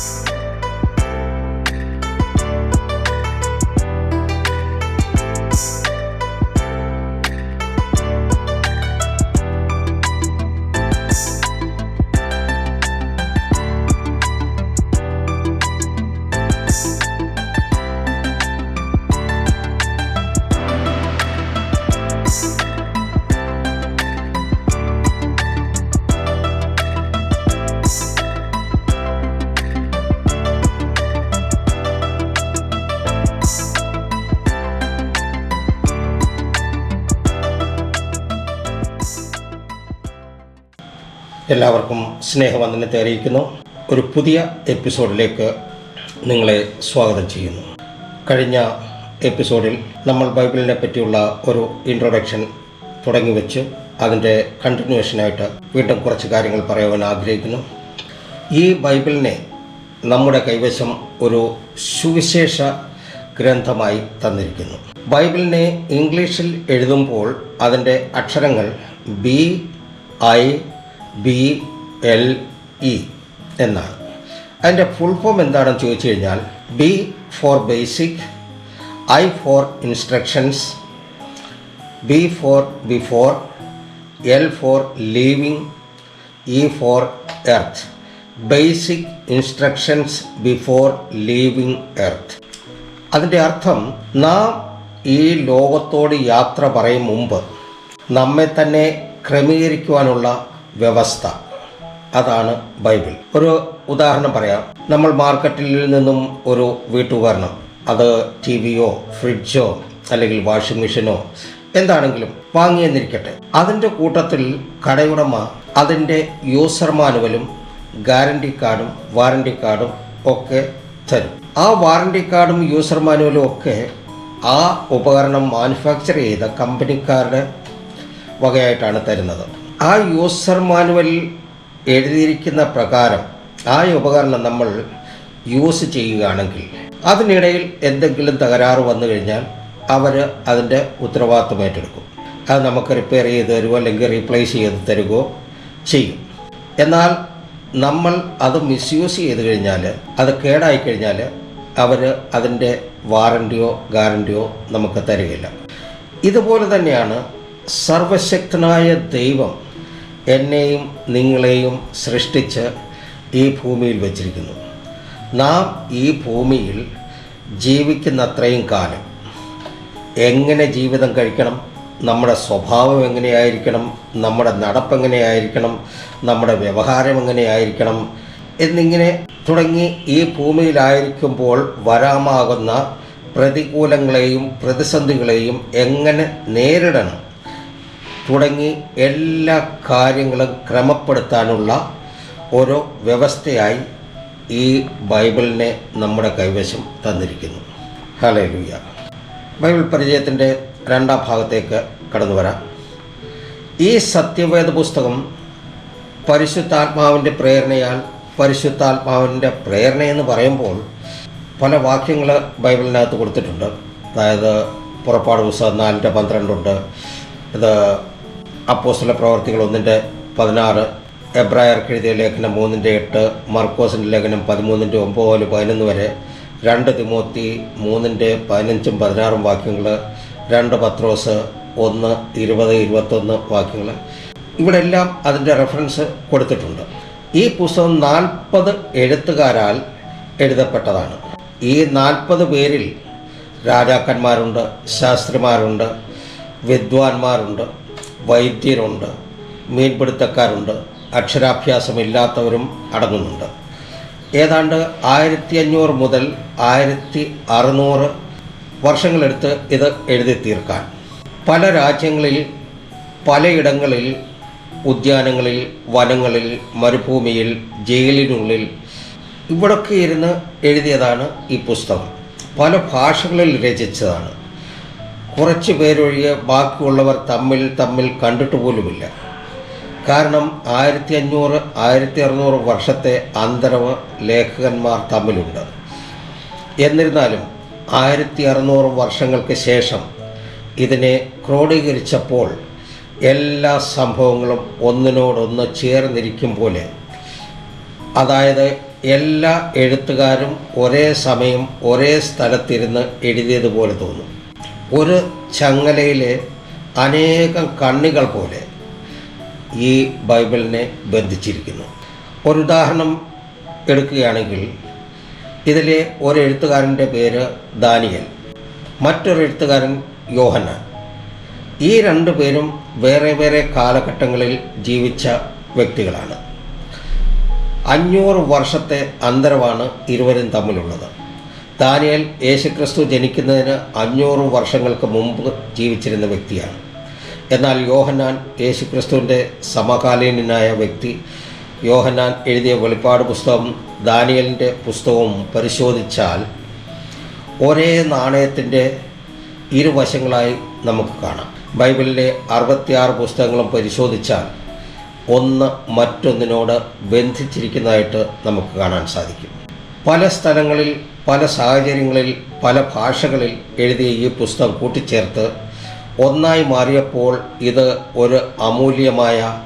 Yes. എല്ലാവർക്കും സ്നേഹവന്ദനത്തെ അറിയിക്കുന്നു ഒരു പുതിയ എപ്പിസോഡിലേക്ക് നിങ്ങളെ സ്വാഗതം ചെയ്യുന്നു. കഴിഞ്ഞ എപ്പിസോഡിൽ നമ്മൾ ബൈബിളിനെ പറ്റിയുള്ള ഒരു ഇൻട്രൊഡക്ഷൻ തുടങ്ങി വെച്ച് അതിന്റെ കണ്ടിന്യൂഷനായിട്ട് വീണ്ടും കുറച്ച് കാര്യങ്ങൾ പറയുവാൻ ആഗ്രഹിക്കുന്നു. ഈ ബൈബിളിനെ നമ്മുടെ കൈവശം ഒരു സുവിശേഷ ഗ്രന്ഥമായി തന്നിരിക്കുന്നു. ബൈബിളിനെ ഇംഗ്ലീഷിൽ എഴുതുമ്പോൾ അതിന്റെ അക്ഷരങ്ങൾ B I B L E എന്നാണ്. അതിന്റെ ഫുൾ ഫോം എന്താണെന്ന് ചോദിച്ചു കഴിഞ്ഞാൽ B for basic I for instructions B for before L for leaving E for earth. Basic instructions before leaving earth. അതിന്റെ അർത്ഥം നാം ഈ ലോകത്തോട് യാത്ര പറയും മുമ്പ് നമ്മെ തന്നെ ക്രമീകരിക്കുവാനുള്ള വ്യവസ്ഥ. അതാണ് ബൈബിൾ. ഒരു ഉദാഹരണം പറയാം. നമ്മൾ മാർക്കറ്റിൽ നിന്നും ഒരു വീട്ടുപകരണം അത് ടി വിയോ ഫ്രിഡ്ജോ അല്ലെങ്കിൽ വാഷിംഗ് മെഷീനോ എന്താണെങ്കിലും വാങ്ങിയെന്നിരിക്കട്ടെ. അതിന്റെ കൂട്ടത്തിൽ കടയുടമ അതിന്റെ യൂസർ മാനുവലും ഗ്യാരണ്ടി കാർഡും വാറണ്ടി കാർഡും ഒക്കെ തരും. ആ വാറണ്ടി കാർഡും യൂസർ മാനുവലും ഒക്കെ ആ ഉപകരണം മാനുഫാക്ചർ ചെയ്ത കമ്പനിക്കാരുടെ വകയായിട്ടാണ് തരുന്നത്. ആ യൂസർ മാനുവലിൽ എഴുതിയിരിക്കുന്ന പ്രകാരം ആ ഉപകരണം നമ്മൾ യൂസ് ചെയ്യുകയാണെങ്കിൽ അതിനിടയിൽ എന്തെങ്കിലും തകരാറ് വന്നു കഴിഞ്ഞാൽ അവർ അതിന്റെ ഉത്തരവാദിത്വം ഏറ്റെടുക്കും. അത് നമുക്ക് റിപ്പയർ ചെയ്ത് തരുമോ അല്ലെങ്കിൽ റീപ്ലേസ് ചെയ്ത് തരുകയോ ചെയ്യും. എന്നാൽ നമ്മൾ അത് മിസ്യൂസ് ചെയ്ത് കഴിഞ്ഞാൽ അത് കേടായി കഴിഞ്ഞാൽ അവർ അതിന്റെ വാറണ്ടിയോ ഗ്യാരണ്ടിയോ നമുക്ക് തരികയില്ല. ഇതുപോലെ തന്നെയാണ് സർവശക്തനായ ദൈവം എന്നെയും നിങ്ങളെയും സൃഷ്ടിച്ച് ഈ ഭൂമിയിൽ വച്ചിരിക്കുന്നു. നാം ഈ ഭൂമിയിൽ ജീവിക്കുന്ന അത്രയും കാലം എങ്ങനെ ജീവിതം കഴിക്കണം നമ്മുടെ സ്വഭാവം എങ്ങനെയായിരിക്കണം നമ്മുടെ നടപ്പ് എങ്ങനെയായിരിക്കണം നമ്മുടെ വ്യവഹാരം എങ്ങനെയായിരിക്കണം എന്നിങ്ങനെ തുടങ്ങി ഈ ഭൂമിയിലായിരിക്കുമ്പോൾ വരാമാകുന്ന പ്രതികൂലങ്ങളെയും പ്രതിസന്ധികളെയും എങ്ങനെ നേരിടണം തുടങ്ങി എല്ലാ കാര്യങ്ങളും ക്രമപ്പെടുത്താനുള്ള ഒരു വ്യവസ്ഥയായി ഈ ബൈബിളിനെ നമ്മുടെ കൈവശം തന്നിരിക്കുന്നു. ഹലേ ലൂയ ബൈബിൾ പരിചയത്തിന്റെ രണ്ടാം ഭാഗത്തേക്ക് കടന്നു വരാം. ഈ സത്യവേദ പുസ്തകം പരിശുദ്ധാത്മാവിന്റെ പ്രേരണയാൽ പരിശുദ്ധാത്മാവിന്റെ പ്രേരണയെന്ന് പറയുമ്പോൾ പല വാക്യങ്ങൾ ബൈബിളിനകത്ത് കൊടുത്തിട്ടുണ്ട്. അതായത് പുറപ്പാട് പുസ്തകം നാലിന്റെ പന്ത്രണ്ടുണ്ട്. ഇത് അപ്പോസ്തല പ്രവർത്തികൾ ഒന്നിന്റെ പതിനാറ് എബ്രായർക്ക് എഴുതിയ ലേഖനം മൂന്നിന്റെ എട്ട് മർക്കോസിന്റെ ലേഖനം പതിമൂന്നിന്റെ ഒമ്പത് മുതൽ പതിനൊന്ന് വരെ രണ്ട് തിമോത്തി മൂന്നിന്റെ പതിനഞ്ചും പതിനാറും വാക്യങ്ങൾ രണ്ട് പത്രോസ് ഒന്ന് ഇരുപത് ഇരുപത്തൊന്ന് വാക്യങ്ങൾ ഇവിടെ എല്ലാം അതിന്റെ റെഫറൻസ് കൊടുത്തിട്ടുണ്ട്. ഈ പുസ്തകം നാൽപ്പത് എഴുത്തുകാരാൽ എഴുതപ്പെട്ടതാണ്. ഈ നാൽപ്പത് പേരിൽ രാജാക്കന്മാരുണ്ട് ശാസ്ത്രിമാരുണ്ട് വിദ്വാൻമാരുണ്ട് വൈദ്യരുണ്ട് മീൻപിടുത്തക്കാരുണ്ട് അക്ഷരാഭ്യാസമില്ലാത്തവരും അടങ്ങുന്നുണ്ട്. ഏതാണ്ട് ആയിരത്തി അഞ്ഞൂറ് മുതൽ ആയിരത്തി അറുന്നൂറ് വർഷങ്ങളെടുത്ത് ഇത് എഴുതി തീർക്കാൻ. പല രാജ്യങ്ങളിൽ പലയിടങ്ങളിൽ ഉദ്യാനങ്ങളിൽ വനങ്ങളിൽ മരുഭൂമിയിൽ ജയിലിനുള്ളിൽ ഇവിടൊക്കെ ഇരുന്ന് എഴുതിയതാണ് ഈ പുസ്തകം. പല ഭാഷകളിൽ രചിച്ചതാണ്. കുറച്ച് പേരൊഴികെ ബാക്കിയുള്ളവർ തമ്മിൽ തമ്മിൽ കണ്ടിട്ട് പോലുമില്ല. കാരണം ആയിരത്തി അഞ്ഞൂറ് ആയിരത്തി അറുന്നൂറ് വർഷത്തെ അന്തരവ് ലേഖകന്മാർ തമ്മിലുണ്ട്. എന്നിരുന്നാലും ആയിരത്തി അറുന്നൂറ് വർഷങ്ങൾക്ക് ശേഷം ഇതിനെ ക്രോഡീകരിച്ചപ്പോൾ എല്ലാ സംഭവങ്ങളും ഒന്നിനോടൊന്ന് ചേർന്നിരിക്കും പോലെ. അതായത് എല്ലാ എഴുത്തുകാരും ഒരേ സമയം ഒരേ സ്ഥലത്തിരുന്ന് എഴുതിയതുപോലെ തോന്നും. ഒരു ചങ്ങലയിലെ അനേകം കണ്ണികൾ പോലെ ഈ ബൈബിളിനെ ബന്ധിച്ചിരിക്കുന്നു. ഒരു ഉദാഹരണം എടുക്കുകയാണെങ്കിൽ ഇതിലെ ഒരു എഴുത്തുകാരന്റെ പേര് ദാനിയൽ മറ്റൊരു എഴുത്തുകാരൻ യോഹന്നാൻ. ഈ രണ്ടു പേരും വേറെ വേറെ കാലഘട്ടങ്ങളിൽ ജീവിച്ച വ്യക്തികളാണ്. അഞ്ഞൂറ് വർഷത്തെ അന്തരമാണ് ഇരുവരും തമ്മിലുള്ളത്. ദാനിയൽ യേശുക്രിസ്തു ജനിക്കുന്നതിന് അഞ്ഞൂറ് വർഷങ്ങൾക്ക് മുമ്പ് ജീവിച്ചിരുന്ന വ്യക്തിയാണ്. എന്നാൽ യോഹന്നാൻ യേശുക്രിസ്തുവിന്റെ സമകാലീനനായ വ്യക്തി. യോഹന്നാൻ എഴുതിയ വെളിപ്പാട് പുസ്തകം ദാനിയലിന്റെ പുസ്തകവും പരിശോധിച്ചാൽ ഒരേ നാണയത്തിന്റെ ഇരുവശങ്ങളായി നമുക്ക് കാണാം. ബൈബിളിലെ അറുപത്തിയാറ് പുസ്തകങ്ങളും പരിശോധിച്ചാൽ ഒന്ന് മറ്റൊന്നിനോട് ബന്ധിച്ചിരിക്കുന്നതായിട്ട് നമുക്ക് കാണാൻ സാധിക്കും. പല സ്ഥലങ്ങളിൽ പല സാഹചര്യങ്ങളിൽ പല ഭാഷകളിൽ എഴുതിയ ഈ പുസ്തകം കൂട്ടിച്ചേർത്ത് ഒന്നായി മാറിയപ്പോൾ ഇത് ഒരു അമൂല്യമായ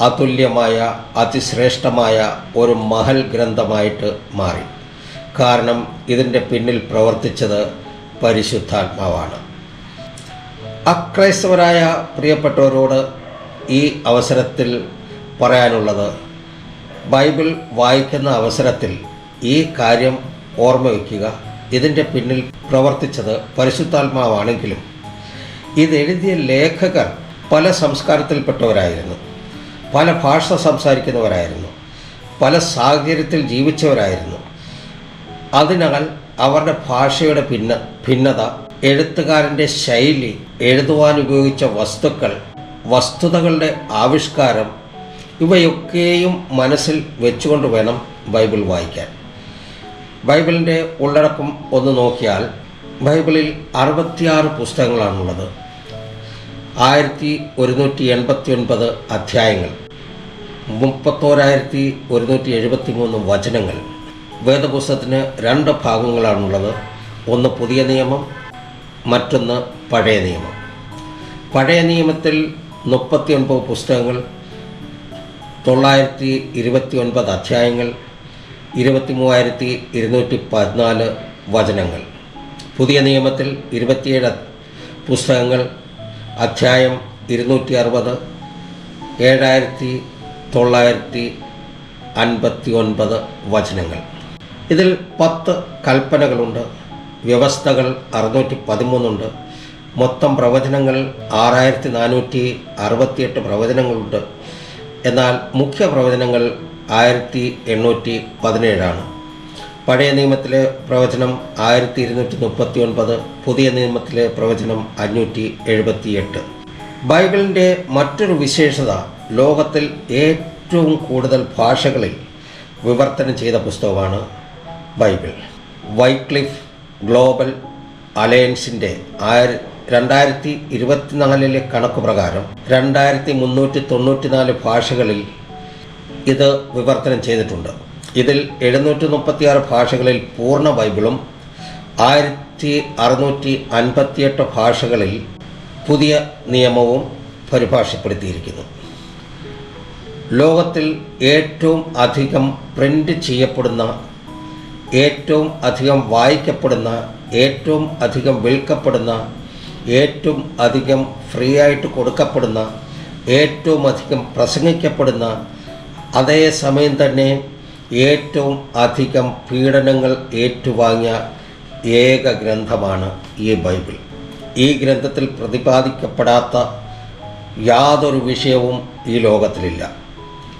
അതുല്യമായ അതിശ്രേഷ്ഠമായ ഒരു മഹൽ ഗ്രന്ഥമായിട്ട് മാറി. കാരണം ഇതിന്റെ പിന്നിൽ പ്രവർത്തിച്ചത് പരിശുദ്ധാത്മാവാണ്. അക്രൈസ്തവരായ പ്രിയപ്പെട്ടവരോട് ഈ അവസരത്തിൽ പറയാനുള്ളത് ബൈബിൾ വായിക്കുന്ന അവസരത്തിൽ ഈ കാര്യം ഓർമ്മ വയ്ക്കുക. ഇതിന്റെ പിന്നിൽ പ്രവർത്തിച്ചത് പരിശുദ്ധാത്മാവാണെങ്കിലും ഇതെഴുതിയ ലേഖകർ പല സംസ്കാരത്തിൽപ്പെട്ടവരായിരുന്നു. പല ഭാഷ സംസാരിക്കുന്നവരായിരുന്നു. പല സാഹചര്യത്തിൽ ജീവിച്ചവരായിരുന്നു. അതിനാൽ അവരുടെ ഭാഷയുടെ ഭിന്ന ഭിന്നത എഴുത്തുകാരന്റെ ശൈലി എഴുതുവാൻ ഉപയോഗിച്ച വസ്തുക്കൾ വസ്തുതകളുടെ ആവിഷ്കാരം ഇവയൊക്കെയും മനസ്സിൽ വെച്ചുകൊണ്ട് വേണം ബൈബിൾ വായിക്കാൻ. ബൈബിളിന്റെ ഉള്ളടക്കം ഒന്ന് നോക്കിയാൽ ബൈബിളിൽ അറുപത്തിയാറ് പുസ്തകങ്ങളാണുള്ളത്. ആയിരത്തി ഒരുന്നൂറ്റി എൺപത്തി ഒൻപത് അധ്യായങ്ങൾ മുപ്പത്തോരായിരത്തി ഒരുന്നൂറ്റി എഴുപത്തി മൂന്ന് വചനങ്ങൾ. വേദപുസ്തകത്തിന് രണ്ട് ഭാഗങ്ങളാണുള്ളത്. ഒന്ന് പുതിയ നിയമം മറ്റൊന്ന് പഴയ നിയമം. പഴയ നിയമത്തിൽ മുപ്പത്തിയൊൻപത് പുസ്തകങ്ങൾ തൊള്ളായിരത്തി ഇരുപത്തി ഒൻപത് അധ്യായങ്ങൾ ഇരുപത്തി മൂവായിരത്തി ഇരുന്നൂറ്റി പതിനാല് വചനങ്ങൾ. പുതിയ നിയമത്തിൽ ഇരുപത്തിയേഴ് പുസ്തകങ്ങൾ അധ്യായം ഇരുന്നൂറ്റി അറുപത് ഏഴായിരത്തി തൊള്ളായിരത്തി അൻപത്തി ഒൻപത് വചനങ്ങൾ. ഇതിൽ പത്ത് കൽപ്പനകളുണ്ട് വ്യവസ്ഥകൾ അറുന്നൂറ്റി പതിമൂന്നുണ്ട് മൊത്തം പ്രവചനങ്ങൾ ആറായിരത്തി നാനൂറ്റി അറുപത്തിയെട്ട് പ്രവചനങ്ങളുണ്ട് എന്നാൽ മുഖ്യ പ്രവചനങ്ങൾ ആയിരത്തി എണ്ണൂറ്റി പതിനേഴാണ് പഴയ നിയമത്തിലെ പ്രവചനം ആയിരത്തി ഇരുന്നൂറ്റി മുപ്പത്തി ഒൻപത് പുതിയ നിയമത്തിലെ പ്രവചനം അഞ്ഞൂറ്റി എഴുപത്തിയെട്ട് ബൈബിളിന്റെ മറ്റൊരു വിശേഷത ലോകത്തിൽ ഏറ്റവും കൂടുതൽ ഭാഷകളിൽ വിവർത്തനം ചെയ്ത പുസ്തകമാണ് ബൈബിൾ. വൈക്ലിഫ് ഗ്ലോബൽ അലയൻസിന്റെ ആയിര രണ്ടായിരത്തി ഇരുപത്തിനാലിലെ കണക്ക് പ്രകാരം രണ്ടായിരത്തി മുന്നൂറ്റി തൊണ്ണൂറ്റിനാല് ഭാഷകളിൽ ഇത് വിവർത്തനം ചെയ്തിട്ടുണ്ട്. ഇതിൽ എഴുന്നൂറ്റി മുപ്പത്തിയാറ് ഭാഷകളിൽ പൂർണ ബൈബിളും ആയിരത്തി അറുന്നൂറ്റി അൻപത്തിയെട്ട് ഭാഷകളിൽ പുതിയ നിയമവും പരിഭാഷപ്പെടുത്തിയിരിക്കുന്നു. ലോകത്തിൽ ഏറ്റവും അധികം പ്രിന്റ് ചെയ്യപ്പെടുന്ന ഏറ്റവും അധികം വായിക്കപ്പെടുന്ന ഏറ്റവും അധികം വിൽക്കപ്പെടുന്ന ഏറ്റവും അധികം ഫ്രീ ആയിട്ട് കൊടുക്കപ്പെടുന്ന ഏറ്റവും അധികം പ്രസംഗിക്കപ്പെടുന്ന അതേ സമയം തന്നെ ഏറ്റവും അധികം പീഡനങ്ങൾ ഏറ്റുവാങ്ങിയ ഏക ഗ്രന്ഥമാണ് ഈ ബൈബിൾ. ഈ ഗ്രന്ഥത്തിൽ പ്രതിപാദിക്കപ്പെടാത്ത യാതൊരു വിഷയവും ഈ ലോകത്തിലില്ല.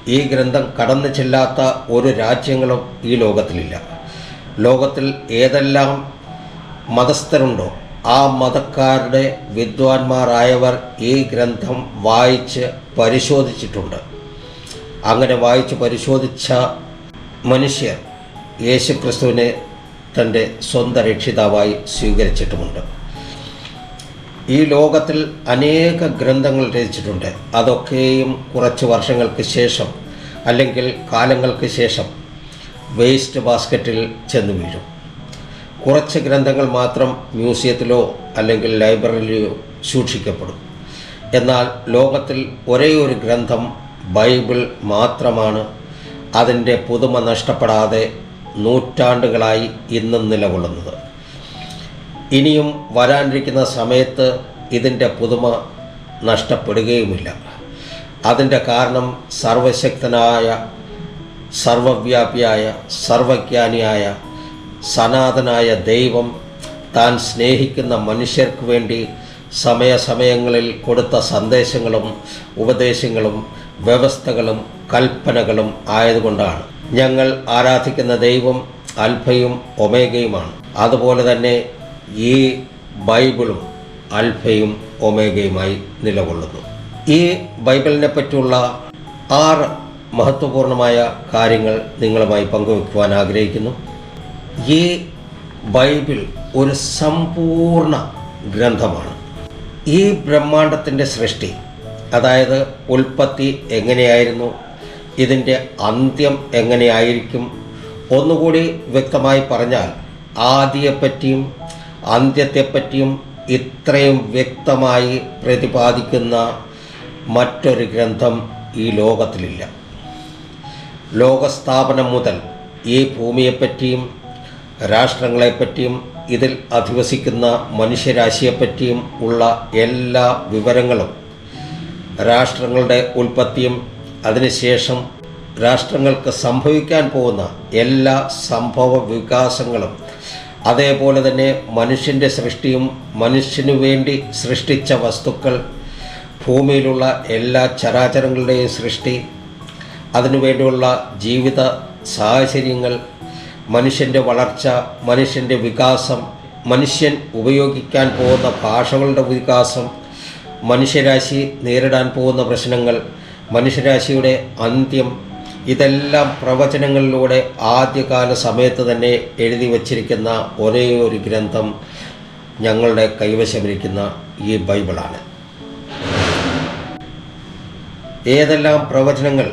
ഈ ഗ്രന്ഥം കടന്നു ചെല്ലാത്ത ഒരു രാജ്യങ്ങളും ഈ ലോകത്തിലില്ല. ലോകത്തിൽ ഏതെല്ലാം മതസ്ഥരുണ്ടോ ആ മതക്കാരുടെ വിദ്വാൻമാരായവർ ഈ ഗ്രന്ഥം വായിച്ച് പരിശോധിച്ചിട്ടുണ്ട്. അങ്ങനെ വായിച്ച് പരിശോധിച്ച മനുഷ്യർ യേശുക്രിസ്തുവിനെ തന്റെ സ്വന്തം രക്ഷിതാവായി സ്വീകരിച്ചിട്ടുമുണ്ട്. ഈ ലോകത്തിൽ അനേക ഗ്രന്ഥങ്ങൾ രചിച്ചിട്ടുണ്ട്. അതൊക്കെയും കുറച്ച് വർഷങ്ങൾക്ക് ശേഷം അല്ലെങ്കിൽ കാലങ്ങൾക്ക് ശേഷം വേസ്റ്റ് ബാസ്ക്കറ്റിൽ ചെന്ന് വീഴും. കുറച്ച് ഗ്രന്ഥങ്ങൾ മാത്രം മ്യൂസിയത്തിലോ അല്ലെങ്കിൽ ലൈബ്രറിയിലോ സൂക്ഷിക്കപ്പെടും. എന്നാൽ ലോകത്തിൽ ഒരേ ഒരു ഗ്രന്ഥം ബൈബിൾ മാത്രമാണ് അതിന്റെ പുതുമ നഷ്ടപ്പെടാതെ നൂറ്റാണ്ടുകളായി ഇന്നും നിലകൊള്ളുന്നത്. ഇനിയും വരാനിരിക്കുന്ന സമയത്ത് ഇതിന്റെ പുതുമ നഷ്ടപ്പെടുകയുമില്ല. അതിന്റെ കാരണം സർവശക്തനായ സർവവ്യാപിയായ സർവജ്ഞാനിയായ സനാതനായ ദൈവം താൻ സ്നേഹിക്കുന്ന മനുഷ്യർക്ക് വേണ്ടി സമയസമയങ്ങളിൽ കൊടുത്ത സന്ദേശങ്ങളും ഉപദേശങ്ങളും വ്യവസ്ഥകളും കൽപ്പനകളും ആയതുകൊണ്ടാണ്. ഞങ്ങൾ ആരാധിക്കുന്ന ദൈവം അൽഫയും ഒമേഗയുമാണ്. അതുപോലെ തന്നെ ഈ ബൈബിളും അൽഫയും ഒമേഗയുമായി നിലകൊള്ളുന്നു. ഈ ബൈബിളിനെ പറ്റിയുള്ള ആറ് മഹത്വപൂർണമായ കാര്യങ്ങൾ നിങ്ങളുമായി പങ്കുവെക്കുവാൻ ആഗ്രഹിക്കുന്നു. ഈ ബൈബിൾ ഒരു സമ്പൂർണ ഗ്രന്ഥമാണ്. ഈ ബ്രഹ്മാണ്ടത്തിന്റെ സൃഷ്ടി അതായത് ഉൽപ്പത്തി എങ്ങനെയായിരുന്നു ഇതിന്റെ അന്ത്യം എങ്ങനെയായിരിക്കും ഒന്നുകൂടി വ്യക്തമായി പറഞ്ഞാൽ ആദിയെപ്പറ്റിയും അന്ത്യത്തെപ്പറ്റിയും ഇത്രയും വ്യക്തമായി പ്രതിപാദിക്കുന്ന മറ്റൊരു ഗ്രന്ഥം ഈ ലോകത്തിലില്ല. ലോകസ്ഥാപനം മുതൽ ഈ ഭൂമിയെപ്പറ്റിയും രാഷ്ട്രങ്ങളെപ്പറ്റിയും ഇതിൽ അധിവസിക്കുന്ന മനുഷ്യരാശിയെപ്പറ്റിയും ഉള്ള എല്ലാ വിവരങ്ങളും രാഷ്ട്രങ്ങളുടെ ഉൽപ്പത്തിയും അതിനുശേഷം രാഷ്ട്രങ്ങൾക്ക് സംഭവിക്കാൻ പോകുന്ന എല്ലാ സംഭവ വികാസങ്ങളും അതേപോലെ തന്നെ മനുഷ്യന്റെ സൃഷ്ടിയും മനുഷ്യനു വേണ്ടി സൃഷ്ടിച്ച വസ്തുക്കൾ ഭൂമിയിലുള്ള എല്ലാ ചരാചരങ്ങളുടെയും സൃഷ്ടി അതിനുവേണ്ടിയുള്ള ജീവിത സാഹചര്യങ്ങൾ മനുഷ്യന്റെ വളർച്ച മനുഷ്യന്റെ വികാസം മനുഷ്യൻ ഉപയോഗിക്കാൻ പോകുന്ന ഭാഷകളുടെ വികാസം മനുഷ്യരാശി നേരിടാൻ പോകുന്ന പ്രശ്നങ്ങൾ മനുഷ്യരാശിയുടെ അന്ത്യം ഇതെല്ലാം പ്രവചനങ്ങളിലൂടെ ആദ്യകാല സമയത്ത് തന്നെ എഴുതി വച്ചിരിക്കുന്ന ഒരേ ഒരു ഗ്രന്ഥം ഞങ്ങളുടെ കൈവശമിരിക്കുന്ന ഈ ബൈബിളാണ്. ഏതെല്ലാം പ്രവചനങ്ങൾ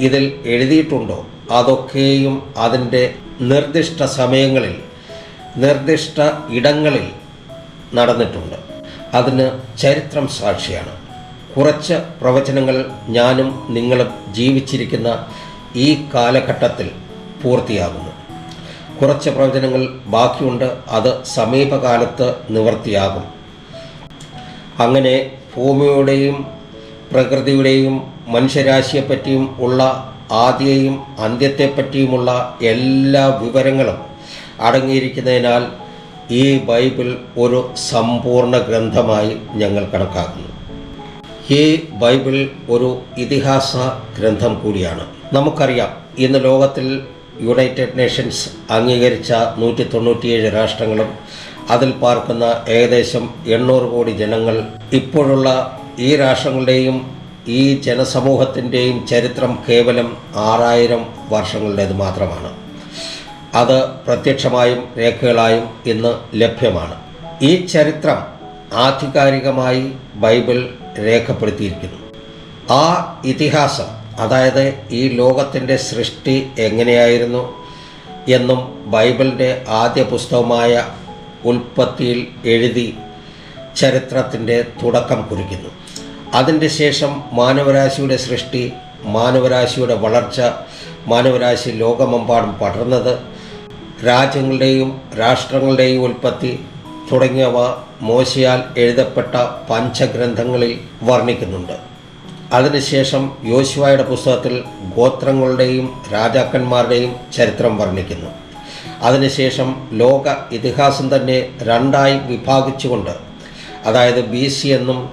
ഇതിൽ എഴുതിയിട്ടുണ്ടോ അതൊക്കെയും അതിന്റെ നിർദ്ദിഷ്ട സമയങ്ങളിൽ നിർദ്ദിഷ്ട ഇടങ്ങളിൽ നടന്നിട്ടുണ്ട്. അതിന് ചരിത്രം സാക്ഷിയാണ്. കുറച്ച് പ്രവചനങ്ങൾ ഞാനും നിങ്ങളും ജീവിച്ചിരിക്കുന്ന ഈ കാലഘട്ടത്തിൽ പൂർത്തിയാകുന്നു. കുറച്ച് പ്രവചനങ്ങൾ ബാക്കിയുണ്ട് അത് സമീപകാലത്ത് നിവർത്തിയാകും. അങ്ങനെ ഭൂമിയുടെയും പ്രകൃതിയുടെയും മനുഷ്യരാശിയെപ്പറ്റിയും ഉള്ള ആദ്യയും അന്ത്യത്തെപ്പറ്റിയുമുള്ള എല്ലാ വിവരങ്ങളും അടങ്ങിയിരിക്കുന്നതിനാൽ ഈ ബൈബിൾ ഒരു സമ്പൂർണ ഗ്രന്ഥമായി ഞങ്ങൾ കണക്കാക്കുന്നു. ഈ ബൈബിൾ ഒരു ഇതിഹാസ ഗ്രന്ഥം കൂടിയാണ്. നമുക്കറിയാം ഇന്ന് ലോകത്തിൽ യുണൈറ്റഡ് നേഷൻസ് അംഗീകരിച്ച നൂറ്റി തൊണ്ണൂറ്റിയേഴ് രാഷ്ട്രങ്ങളും അതിൽ പാർക്കുന്ന ഏകദേശം എണ്ണൂറ് കോടി ജനങ്ങൾ ഇപ്പോഴുള്ള ഈ രാഷ്ട്രങ്ങളുടെയും ഈ ജനസമൂഹത്തിന്റെയും ചരിത്രം കേവലം ആറായിരം വർഷങ്ങളുടേത് മാത്രമാണ്. അത് പ്രത്യക്ഷമായും രേഖകളായും ഇന്ന് ലഭ്യമാണ്. ഈ ചരിത്രം ആധികാരികമായി ബൈബിൾ രേഖപ്പെടുത്തിയിരിക്കുന്നു. ആ ഇതിഹാസം അതായത് ഈ ലോകത്തിന്റെ സൃഷ്ടി എങ്ങനെയായിരുന്നു എന്നും ബൈബിളിന്റെ ആദ്യ പുസ്തകമായ ഉൽപ്പത്തിയിൽ എഴുതി ചരിത്രത്തിന്റെ തുടക്കം കുറിക്കുന്നു. അതിന്റെ ശേഷം മാനവരാശിയുടെ സൃഷ്ടി മാനവരാശിയുടെ വളർച്ച മാനവരാശി ലോകമെമ്പാടും പടർന്നത് രാജ്യങ്ങളുടെയും രാഷ്ട്രങ്ങളുടെയും ഉൽപ്പത്തി തുടങ്ങിയവ മോശയാൽ എഴുതപ്പെട്ട പഞ്ചഗ്രന്ഥങ്ങളിൽ വർണിക്കുന്നുണ്ട്. അതിനുശേഷം യോശുവായുടെ പുസ്തകത്തിൽ ഗോത്രങ്ങളുടെയും രാജാക്കന്മാരുടെയും ചരിത്രം വർണിക്കുന്നു. അതിനുശേഷം ലോക ഇതിഹാസം തന്നെ രണ്ടായി വിഭാഗിച്ചുകൊണ്ട് അതായത് ബി സി എന്നും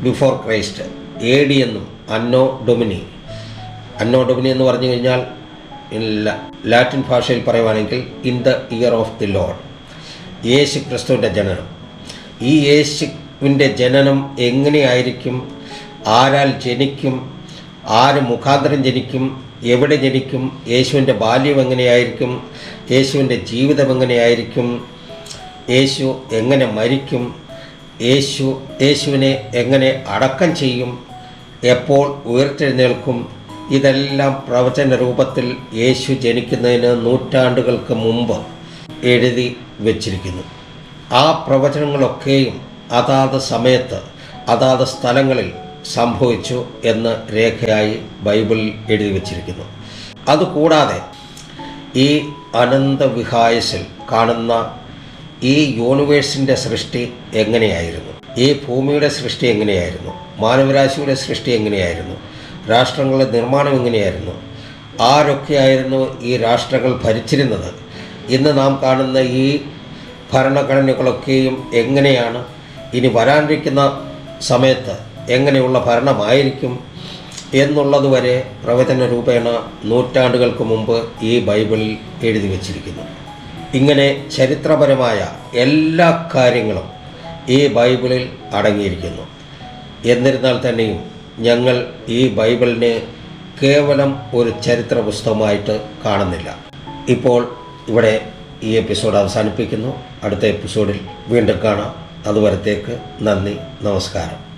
ബിഫോർ ക്രൈസ്റ്റ് എ ഡി എന്നും അന്നോ ഡൊമിനി. അന്നോ ഡൊമിനി എന്ന് പറഞ്ഞു കഴിഞ്ഞാൽ ല- ലാറ്റിൻ ഭാഷയിൽ പറയുവാണെങ്കിൽ in the year of the lord യേശു ക്രിസ്തുവിന്റെ ജനനം. ഈ യേശുവിന്റെ ജനനം എങ്ങനെയായിരിക്കും? ആരാൽ ജനിക്കും? ആര് മുഖാന്തരം ജനിക്കും? എവിടെ ജനിക്കും? യേശുവിന്റെ ബാല്യം എങ്ങനെയായിരിക്കും? യേശുവിന്റെ ജീവിതം എങ്ങനെയായിരിക്കും? യേശു എങ്ങനെ മരിക്കും? യേശു യേശുവിനെ എങ്ങനെ അടക്കം ചെയ്യും? എപ്പോൾ ഉയർത്തെഴുന്നേൽക്കും? ഇതെല്ലാം പ്രവചന രൂപത്തിൽ യേശു ജനിക്കുന്നതിന് നൂറ്റാണ്ടുകൾക്ക് മുമ്പ് എഴുതി വച്ചിരിക്കുന്നു. ആ പ്രവചനങ്ങളൊക്കെയും അതാത് സമയത്ത് അതാത് സ്ഥലങ്ങളിൽ സംഭവിച്ചു എന്ന് രേഖയായി ബൈബിളിൽ എഴുതി വച്ചിരിക്കുന്നു. അതുകൂടാതെ ഈ അനന്തവിഹായസിൽ കാണുന്ന ഈ യൂണിവേഴ്സിന്റെ സൃഷ്ടി എങ്ങനെയായിരുന്നു? ഈ ഭൂമിയുടെ സൃഷ്ടി എങ്ങനെയായിരുന്നു? മാനവരാശിയുടെ സൃഷ്ടി എങ്ങനെയായിരുന്നു? രാഷ്ട്രങ്ങളുടെ നിർമ്മാണം എങ്ങനെയായിരുന്നു? ആരൊക്കെയായിരുന്നു ഈ രാഷ്ട്രങ്ങൾ ഭരിച്ചിരുന്നത്? ഇന്ന് നാം കാണുന്ന ഈ ഭരണഘടനകളൊക്കെയും എങ്ങനെയാണ്? ഇനി വരാനിരിക്കുന്ന സമയത്ത് എങ്ങനെയുള്ള ഭരണമായിരിക്കും എന്നുള്ളതുവരെ പ്രവചന രൂപേണ നൂറ്റാണ്ടുകൾക്ക് മുമ്പ് ഈ ബൈബിളിൽ എഴുതി വച്ചിരിക്കുന്നു. ഇങ്ങനെ ചരിത്രപരമായ എല്ലാ കാര്യങ്ങളും ഈ ബൈബിളിൽ അടങ്ങിയിരിക്കുന്നു. എന്നിരുന്നാൽ തന്നെയും ഞങ്ങൾ ഈ ബൈബിളിനെ കേവലം ഒരു ചരിത്ര പുസ്തകമായിട്ട് കാണുന്നില്ല. ഇപ്പോൾ ഇവിടെ ഈ എപ്പിസോഡ് അവസാനിപ്പിക്കുന്നു. അടുത്ത എപ്പിസോഡിൽ വീണ്ടും കാണാം. അതുവരത്തേക്ക് നന്ദി നമസ്കാരം.